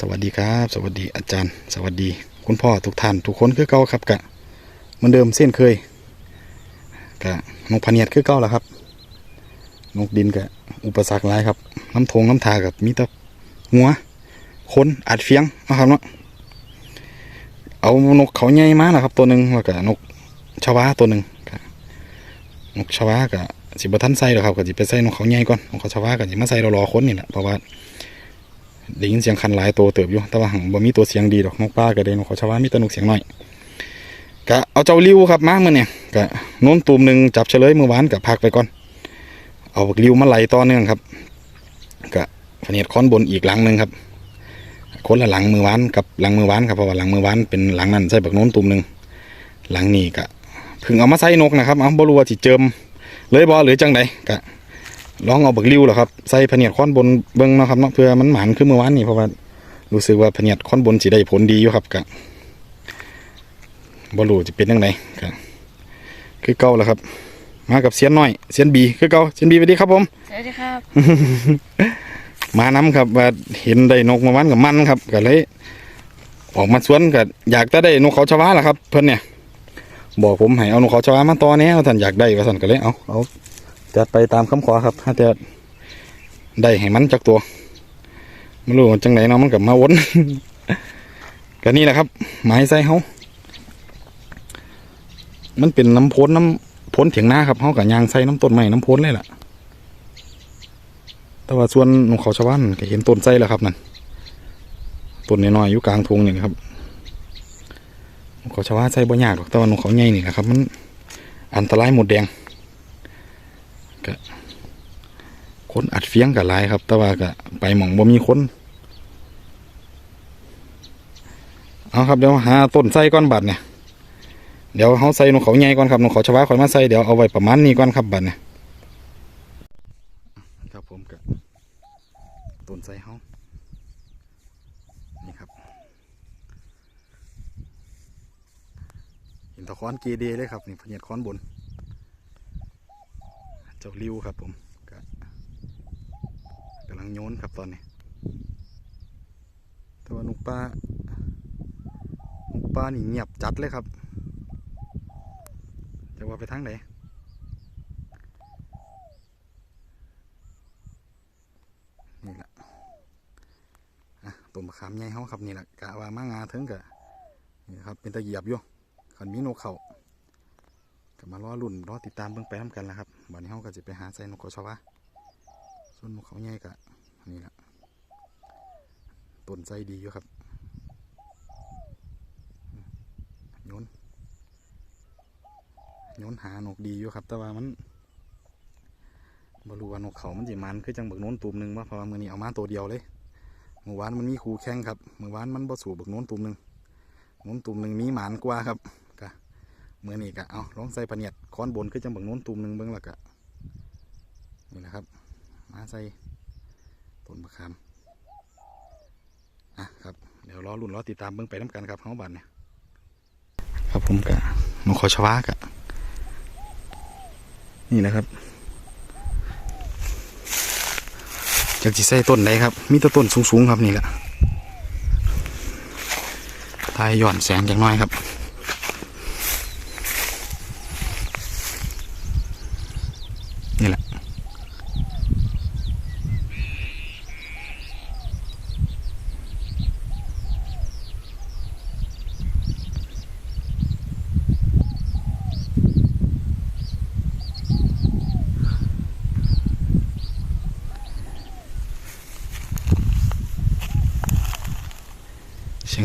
สวัสดีครับ สวัสดีอาจารย์ สวัสดี คุณพ่อทุกท่านทุกคนคือเก่าครับกะเหมือนเดิมเส้นเคยกะนกพเนียดคือเก่าแล้วครับ นกดินกะอุปสรรคหลายครับน้ำทงน้ำทากับมีแต่หัวคนอัดเฟียงนะครับเนาะเอานกเขาใหญ่มานะครับ ตัวหนึ่งแล้วก็นกชวาตัวหนึ่งกะนกชวากะสิบทันใส่หรอครับก็สิไปใส่นกเขาใหญ่ก่อนนกเขาชวากะสิมาใส่รอๆคนนี่แหละเพราะว่า ได้ยินเสียงคันหลายตัวเติบอยู่ แต่ว่าหังบ่มีตัวเสียงดีดอกนกป้าก็ได้นกขาชาวามีแต่นกเสียงหน้อยก็เอาเจ้าริวครับมาเมื่อเนี่ยก็โน้นตูมหนึ่งจับเฉลยเมื่อวานกับพักไปก่อน เอาบักริวมาไหลต่อเนื่องครับก็พเนียดค้อนบนอีกหลังหนึ่งครับคนละหลังมือวานกับหลังมือวานครับเพราะว่าหลังมือวานเป็นหลังนั้นใส่บักโน้นตูมหนึ่งหลังนี้ก็เพิ่งเอามาใส่นกนะครับเอาบรู้ว่าสิเจิมเลยบ่หรือจังใดก็ ลองเอาบักริ้วเหรอครับใส่พะเนียดค้อนบนเบิ้งเนาะครับเนาะเพื่อมันหมานขึ้นเมื่อวานนี่เพราะว่ารู้สึกว่าพะเนียดค้อนบนสิได้ผลดีอยู่ครับกะบ่รู้จะเป็นยังไงกะคือเก่าแล้วครับ มากับเสียนน้อย เสียนบีคือเก่าเสียนบีสวัสดีครับผมสวัสดีครับ มาน้ครับว่าเห็นได้นกเมื่อวานกับมันครับก็เลยออกมาสวนก็อยากจะได้นกเขาชวาล่ะครับ เพิ่นเนี่ย บอกผมให้เอานกเขาชวามาต่อแน่ว่าท่านอยากได้ว่าท่านก็เลยเอาเอา จัดไปตามคำขอครับถ้าจะได้ให้มันจักตัวไม่รู้จังไหนเนาะมันกับมาวนก็นี่แหละครับไม้ใส่เฮามันเป็นน้ำพ้นน้ำพ้นเถียงนาครับเฮากับยางใส่น้ำต้นไม้น้ำพ้นเลยล่ะ แต่ว่าส่วนนกเขาชาวบ้านก็เห็นต้นไส้แล้วครับนั่นต้นน้อยๆอยู่กลางทงนี่นะครับนกเขาชาวบ้านใส่บ่ยากหรอกแต่ว่านกเขาใหญ่นี่นะครับ มันอันตรายหมดแดง ก็คนอัดเฟียงกับลายครับ แต่ว่าก็ไปหม่องบ่มีคนเอาครับเดี๋ยวหาต้นไส้ก้อนบัดเนี่ยเดี๋ยวเขาใส่นกเขาใหญ่ก่อนครับนกเขาชวาคอยมาใส่เดี๋ยวเอาไว้ประมาณนี้ก่อนครับบัดเนี่ยครับผมกับต้นไทรเฮานี่ครับหินตะคอนเกเดเลยครับนี่พเนียดค้อนบน จ้าริวครับผมกำลังโยนครับตอนนี้แต่ว่านุกปลานุกปลานี่เงียบจัดเลยครับ จะว่าไปทางไหนนี่แหละอะต้นมะขามใหญ่เฮาครับนี่แหละกะว่ามางาถึงกะนี่ครับเป็นตะเหยียบอยู่ขันมีนกเขาก็มารอลุ่นรอติดตามเบิ่งไปทำกันแล้วครับ บัดนี้เฮาก็จะไปหาใส่นกเขาชวะส่วนนกเขาใหญ่กะนี่แหละต้นใจดีอยู่ครับโยนโยนหานกดีอยู่ครับ แต่ว่ามันบรูว่านกเขามันสิมันคือจังเบิกโน้นตูมหนึ่งว่าเพราะว่ามือนี้เอามาตัวเดียวเลยเมื่อวานมันมีคู่แข่งครับเมื่อวานมันบ่สู่เบิกโน้นตูมหนึ่งโน้นตูมหนึ่งมีหมานกว่าครับกะมือนี้กะเอาลองใส่ปะเนียด ค้อนบนคือจังเบิกโน้นตูมหนึ่งเบิ้งและกอะนี่แหละครับ มาใส่ต้นมะขามอะครับเดี๋ยวรอรุ่นรอติดตามเบิ้งไปน้ำกันครับเฮาบันเนี่ยครับผมกะนกเขาชวากะนี่นะครับจากจีใส่ต้นใดครับ มีแต่ต้นสูงๆครับนี่แหละทายหย่อนแสงอย่างน้อยครับ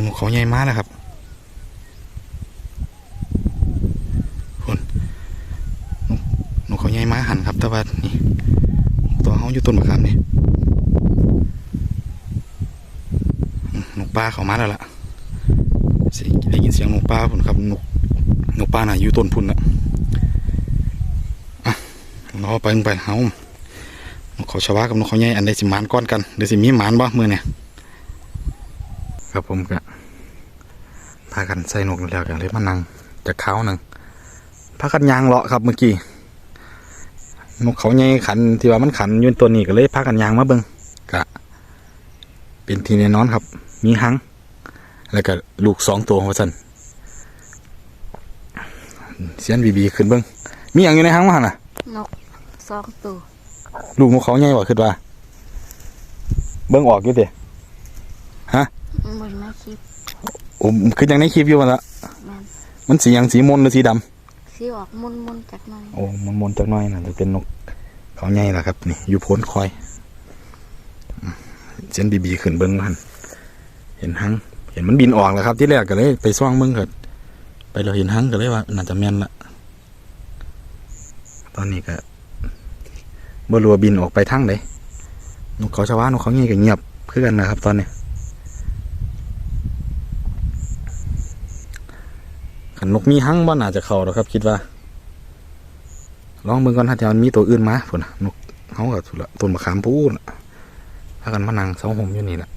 เสียงนกเขาใหญ่มากแล้วครับคนนกนกเขาใหญ่มาหันครับแต่ว่านี่ตัวเขาอยู่ต้นมะขามนี่อืมนกปลาเขามาแล้วล่ะได้ยินเสียงหนกปลาพุ่นครับหนกนกปลาน่ะอยู่ต้นพุ่นละอะรอไปเบิ่งไปเฮานกเขาชาวากับนกเขาใหญ่อันใดสิมานก้อนกันเดี๋ยวสิมีหมานบ่มือเนี่ย ครับผมก็พากันใส่นกแล้วกันเลยมานั่งจากเขาหนึ่งพากันยางเลาะครับเมื่อกี้นกเขาใหญ่ขันที่ว่ามันขันอยืนตัวนี้ก็เลยพากันยางมาเบิงกะไปเป็นทีแน่นอนครับ มีหัง แล้วก็ลูกสองตัวหัวสันเสียนบีบีขึ้นเบิ้งมีอย่างอยู่ในหังมั้งน่ะนกสองตัวลูกนกเขาใหญ่กว่าขึ้นว่าเบิ้งออกอยู่เด้ มันไม่คิดโอ้คือยังในคลิปอยู่มันละมันมันสีหยังสีมนหรือสีดำสีออกมุนมุนๆจากหน่อยโอ้มันมนจักหน่อยน่ะจะเป็นนกเขาใหญ่ละครับ นี่ อยู่พ้นคอยอืมเสียนบีบีขึ้นเบิ้งมันเห็นหังเห็นมันบินออกแล้วครับ ที่แรกก็เลย ไปซ่องเบิ้งเกิดไปเราเห็นหังก็เลยว่าน่าจะแม่นละตอนนี้ก็บ่รัวาบินออกไปทางไหนนกเขาชาวานกเขาเงียก็เงียบคือกันนะครับ ตอนนี้ขั นกมีหั่งบ่น่าจะเข้าหรอกครับ คิดว่า ลองเบิ่งก่อนถ้าจะมันมีตัวอื่นมาพุ่นน่ะนกเขากับสุละต้นมะขามพูนถ้ากันมานั่งเสาหมอยู่นี่แหละ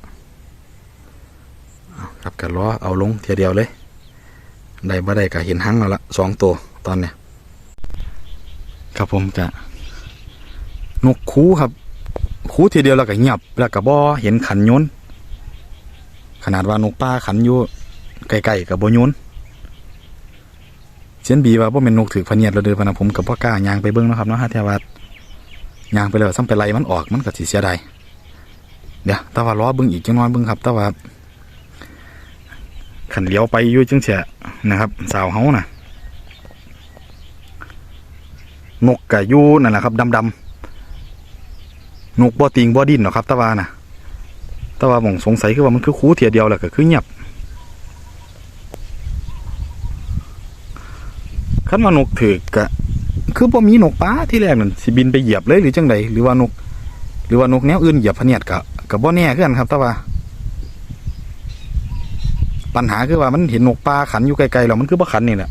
ครับกันล้อเอาลงเทียเดียวเลยได้บ่ได้ก็เห็นหั่งแล้วละสองตัวตอนเนี้ยครับผมกะนกคูครับคูทีเดียวแล้วก็เงียบแล้วก็บ่เห็นขันยนขนาดว่านกป้าขันอยู่ไกลๆกับบ่ยน เสียนบีว่าบ่แม่นนกถือพเนียดแล้วเด้อพะนะผมกับบ่อกล้ายางไปเบิ่งนะครับเนาะฮะแต่ว่าย่างไปแล้วซ้ำไปไล่มันออกมันก็สิเสียดายเดี๋ยวต่ว่ารอเบิ่งอีกจังน้อยเบิ่งครับต่ว่าขันเลี้ยวไปยู่จังเสียนะครับ สาวเฮาน่ะนกก็อยู่นั่นแหละครับดำๆนกบ่ติงบ่ดิ้นหรอกครับต่ว่าน่ะต่ว่าผมสงสัยคือว่ามันคือคูเทียเดียวแหล้วก็คือเงียบ คันว่านกถือกะคือบ่มีนกป้าที่แรกนั่นสิบินไปเหยียบเลยหรือจังใดหรือว่านก หรือว่านกแนวอื่นเหยียบพเนียดกะกะบ่แน่คือกันครับแต่ว่า ปัญหาคือว่ามันเห็นนกป้าขันอยู่ไกลๆแล้วมันคือบ่ขันนี่แหละ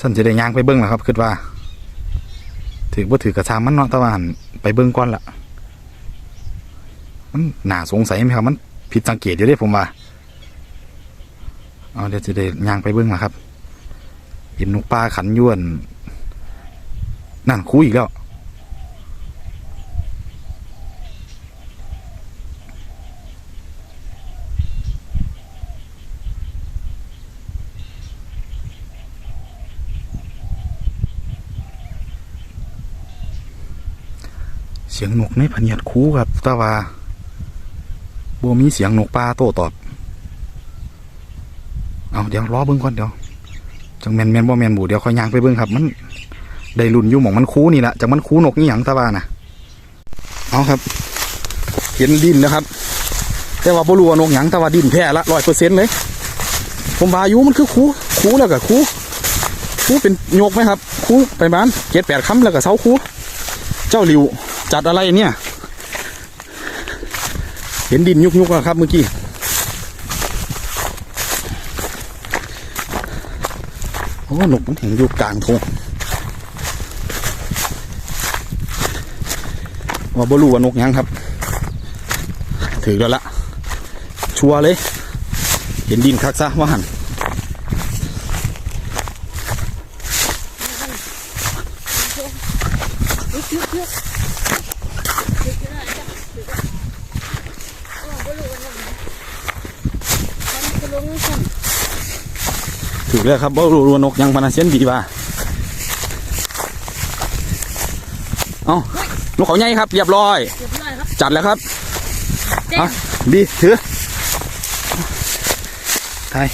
สั่นจะได้ย่างไปเบิ่งล่ะครับคิดว่า ถือบ่าถือกระชางมันเนาะแต่ว่าหั่นไปเบิ่งก่อนล่ะมันหนาสงสัยไหมครับ มันผิดสังเกตอยู่เด้ผมว่าเอาเดี๋ยวจะได้ย่างไปเบิ่งล่ะครับ เห็นนกปลาขันยวน นั่นคูอีกแล้ว เสียงนกในพเนียดคูครับต่ว่าบ่มีเสียงนกปลาโต้ตอบ เอาเดี๋ยวรอเบิ่งก่อนเดี๋ยว จังแมนแมนบ่แมนบูเดี๋ยวค่อยย่างไปเบิ่งครับ มันได้รุ่นอยู่หมองมันคูนี่แหละจากมันคูนกนี่หยังตะวานะเอาครับ เห็นดินนะครับ แต่ว่าบ่รู้ว่านกหยังต่ว่าดินแพ้ละร้อยเปอร์เซ็นต์เลย ผมว่าอยู่มันคือคูคูแล้วก็คูคูเป็นโยกไหมครับ คูไปบ้านเจ็ดแปดคำแล้วก็เสาคูเจ้าหลิวจัดอะไรเนี่ย เห็นดินยุกยุกๆอะครับเมื่อกี้ โอ้หนกมันแห่งอยู่กลางทงว่าบรูว่านกยังครับ ถือแล้วละชัวร์เลย เห็นดินคักซะว่าหันเยอ แล้วครับบ่รู้ว่านกหยังพานาเซียนดีว่าเอานกเขาใหญ่ครับเรียบร้อย เรียบร้อยครับจัดแล้วครับเต็มอะดีถือไทย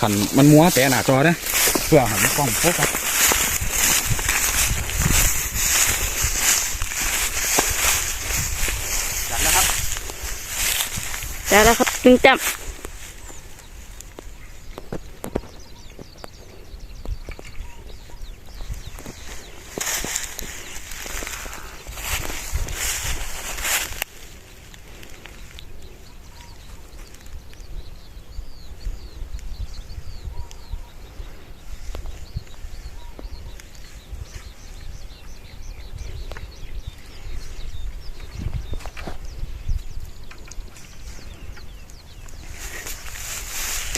ขันมันมัวแต่หน้าจอนะเพื่อหันกล้องโฟกัสจัดแล้วครับ ได้แล้วครับจึงจับ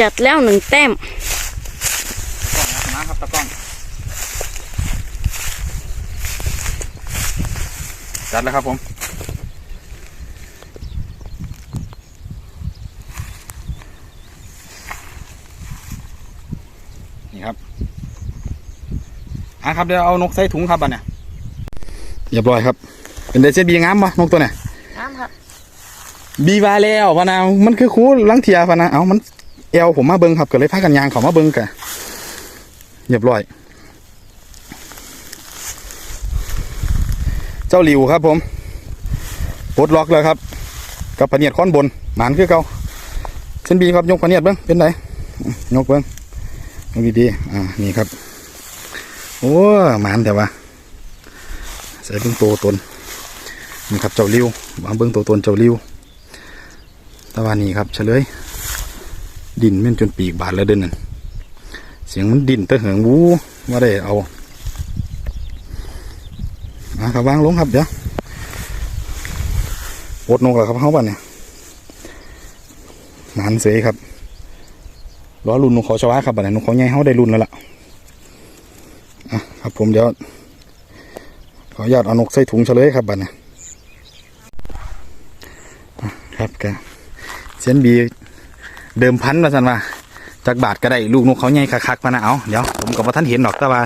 จัดแล้วหนึ่งแต้มกล้องนะครับตะกล้อง จัดแล้วครับผมนี่ครับอะครับเดี๋ยวเอานกใส่ถุงครับบัดเนี่ยเรียบร้อยครับ เป็นเดซเซบีงามปะนกตัวเนี่ยงามครับ บีวาแล้วพะนามันคือคูลังเทียพะนาเอามัน เอวผมมาเบิ้งครับก็เลยพากันยางเขามาเบิ้งกันเรียบร้อย เจ้าหลิวครับผมปลดล็อกแล้วครับ กับพเนียดค้อนบนหมานคือเก่าเส้นบีครับยกพเนียดเบิ้งเป็นไงยกเบิ้งยกดีๆอ่านี่ครับ โอ้หมานแต่ว่าใส่เบิ้งโตวตนนี่ครับเจ้าลิววางเบิ้งโตวตนเจ้าลิวตะวันนี้ครับเฉลย ดินแม่นจนปีกบาดแล้วเดินนั่นเสียงมันดินตะเหิงวูว่าได้เอามาครับวางลงครับเดี๋ยวปดนกแล้วครับเขาบ้านเนี่ยหมานเสยครับล้อรุ่นนกเขาชวาครับบ้านเนี่ยนกเขาใหญ่เขาได้รุ่นแล้วล่ะอะครับผมเดี๋ยวขออนุญาตเอานกใส่ถุงเฉลยครับบ้านเนี่ยครับแกเส้นบี เดิมพันมาสันว่าจากบาทก็ได้ลูกนกเขาใหญ่คักๆมานะเอาเดี๋ยวผมกับว่าท่านเห็นดอกแต่ว่า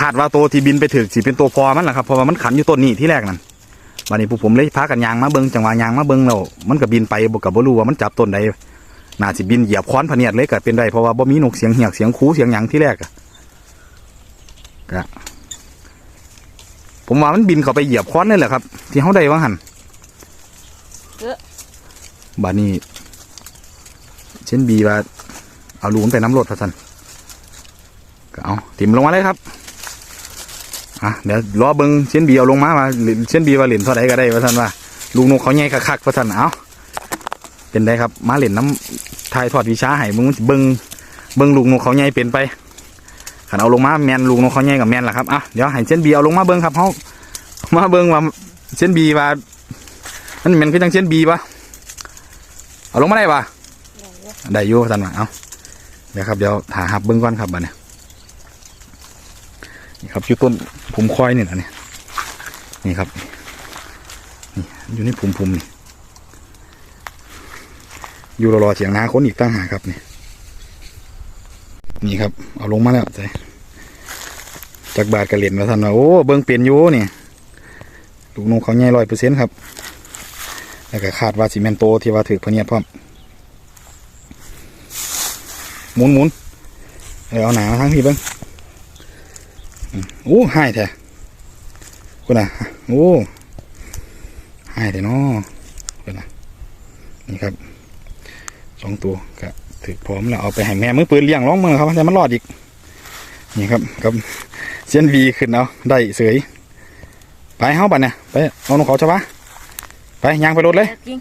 คาดว่าตัวที่บินไปถึงสิเป็นตัวพอมันแหละครับเพราะว่ามันขันอยู่ต้นนี้ที่แรกนั่นวันนี้ผู้ผมเลยพากันยางมาเบิงจังหวะยางมาเบิงแล้วมันก็บินไปบกับบรู้ว่ามันจับต้นใดน่าสิบินเหยียบค้อนพะเนียดเลยก็เป็นได้เพราะว่าบ่มีนกเสียงเหียกเสียงคูเสียงหยังที่แรกอะก็ผมว่ามันบินเข้าไปเหยียบค้อนนี่แหละครับ ที่เขาได้ว่าหันบาดนี้ เช่นบีว่าเอาลูกมันไปน้ำรดพะสันก็เอาติ่มลงมาเลยครับอะเดี๋ยวรอเบิงเช่นบีเอาลงมามาเช่นบีว่าเหรียญเท่าไหได้พะสันว่าลูกนกเขาใหญ่คักๆพะสันเอาเป็นได้ครับ มาเหรียญน้ำทายทอดวิชาให้มึงเบิงเบิงลูกนกเขาใหญ่เป็นไปขันเอาลงมาแมนลูกนกเขาใหญ่กับแมนแหละครับอะเดี๋ยวให้เช่นบีเอาลงมาเบิงครับเขามาเบิงว่าเช่นบีว่ามันแมนคือจังเช่นบีปะเอาลงมาได้ปะ ได้อยู่ท่านว่าเอาเดี๋ยวครับเดี๋ยวหาหับเบิ้งก่อนครับบัดเนี่ยนี่ครับอยู่ต้นผุมคอยนี่นะเนี่ยนี่ครับนี่อยู่ในผุมผุมนี่อยู่รอๆเสียงนาคนอีกตั้งหาครับนี่นี่ครับ เอาลงมาแล้วใจจากบาทกระเหรียญมาท่านว่าโอ้เบิ้งเปลี่ยนอยู่นี่ลูกนกเขาใหญ่ร้อยเปอร์เซ็นต์ครับแล้วก็คาดว่าซีเมนโตที่ว่าถือพเนียดพร้อม หมุนหมุนเออเอาหนามาทั้งทีเบิ้งอืมโอ้หายแท้คุณอะโอ้หายแท้เนาะคุณอะนี่ครับสองตัวก็ถือพร้อมแล้วเอาไปให้แม่มือปืนเลี้ยงร้องมือครับแต่มันรอดอีก นี่ครับกับเส้นวีขึ้นเอาได้เสยไปเฮาบัดเนี่ยไปเอานกเขาใช่ปะไปยางไปรถเลยจริง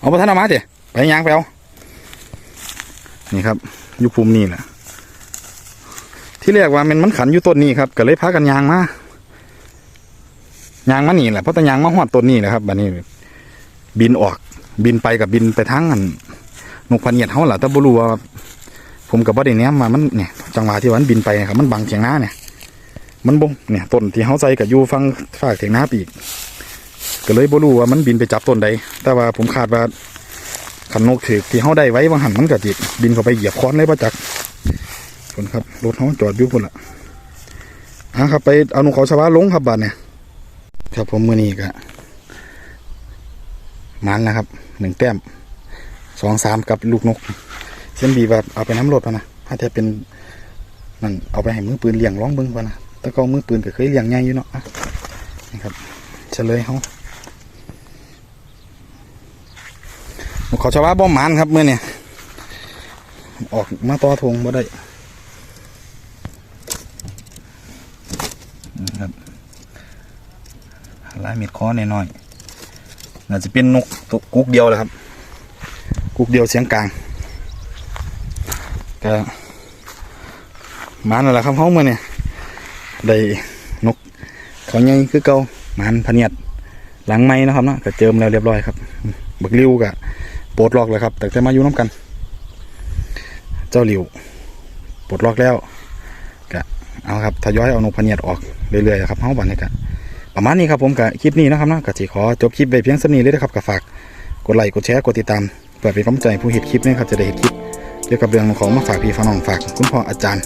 เอาไปท่านเอามาเถอะไปยางไปเอานี่ครับ อยุภูมินี่แหละที่เรียกว่ามันมันขันอยู่ต้นนี้ครับก็เลยพากันยางมายางมานี่แหละเพราะแต่ยางมาหอดต้นนี้แหละครับบัดนี้ บินออก บินไปกับบินไปทั้งอันนกพะเนียดเขาแหละแต่บรูว่าผมกับบ่ได้เนี้ยมามันเนี่ยจังหวะที่วามันบินไปนครับมันบังเถียงหน้าเนี่ย มันบงเนี่ยต้นที่เขาใจกับอยู่ฟังฝากเถียงหน้าปีกก็เลยบรูว่ามันบินไปจับต้นใดแต่ว่าผมคาดว่า ขันนกถือที่เขาได้ไว้บางหันมันก็จิบินเข้าไปเหยียบค้อนเลยป่ะจักคนครับรถเขาจอดอยู่คนละอะครับไปเอานกเขาชาวาลงครับบัดเนี่ยครับผมมือนี้ก็มันนะครับหนึ่งแต้มสองสามกับลูกนก เส้นบีแบบเอาไปน้ำรถปะนะถ้าจะเป็นนั่นเอาไปให้มือปืนเลี้ยงร้องเบิ้งป่ะนะแต่ก็มือปืนก็เคยเลี้ยงง่ายอยู่เนาะอะครับเฉลยเขา ขอชาวบ้านบ่หมานครับเมื่อเนี่ยออกมาต่อทงบ่ได้นะครับลายเม็ดคอน้อยๆน่าจะเป็นนกตัวกุกเดียวแหละครับ กุกเดียวเสียงกลางก็หมานนั่นแหละครับเขาเมื่อเนี่ยได้นกเขาใหญ่คือเก่าหมานพเนียดหลังไม้นะครับเนาะก็เจิมแล้วเรียบร้อยครับ บักริ้วกับ ปลดล็อกแล้วครับแต่จะมาอยู่น้ำกัน เจ้าหลิวปลดล็อกแล้วก็เอาครับทยอยเอานกพเนียดออกเรื่อยๆครับเฮาบันนี้ก็ประมาณนี้ครับผมกับคลิปนี้นะครับนะก็สิขอจบคลิปไปเพียงสักนี้เลยนะครับก็ฝากกดไลค์กดแชร์กดติดตามเพื่อเป็นกำลังใจผู้เห็นคลิปนี้ครับจะได้เห็นคลิปเกี่ยวกับเรื่องของมาฝากพี่ฝาน้องฝากคุณพ่ออาจารย์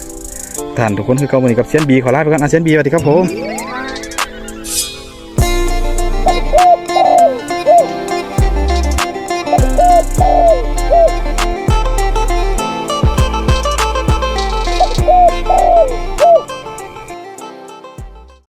ท่านทุกคนคือเก่าวันนี้กับเซียนบีขอลาไปก่อนอาเซียนบีสวัสดีครับผม